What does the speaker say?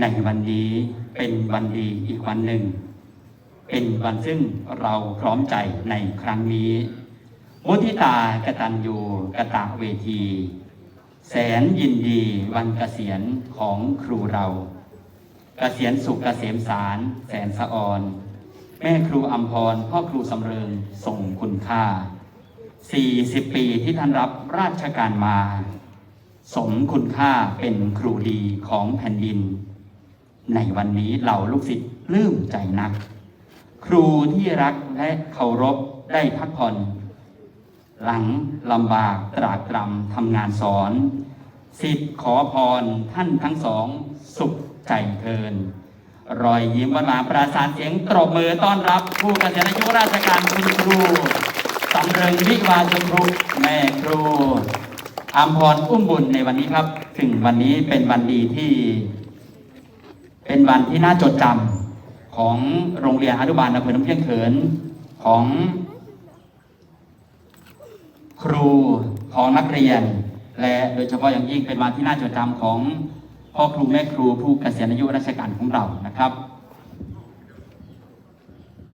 ในวันนี้เป็นวันดีอีกวันหนึ่ง เป็นวันซึ่งเราพร้อมใจในครั้งนี้ มุทิตากตัญญูกะตะเวที แสนยินดีวันเกษียณของครูเรา เกษียณสุขเกษมสารแสนสะออน แม่ครูอัมพรพ่อครูสำเริงทรงคุณค่า 40 ปีที่ท่านรับราชการมา สมคุณค่าเป็นครูดีของแผ่นดิน ในวันนี้เหล่าลูกศิษย์ปลื้มใจนัก ครูที่รักและเคารพได้พักผ่อนหลังลำบากตรากตรำทำงานสอนสิทธิ์ขอพรท่านทั้งสองสุขใจเทิน รอยยิ้มหวานๆประสานเสียงตรบมือต้อนรับ ผู้เกษียณอายุราชการคุณครูสำเริงวิวาชครูแม่ครูอัมพรอุ้มบุญในวันนี้ครับ ถึงวันนี้เป็นวันดีที่ เป็นวันที่น่าจดจำของโรงเรียนอนุบาลอำเภอน้ำเพียงเขินของครูของนักเรียน และโดยเฉพาะอย่างยิ่งเป็นวันที่น่าจดจำของพ่อครูแม่ครูผู้เกษียณอายุราชการของเรานะครับ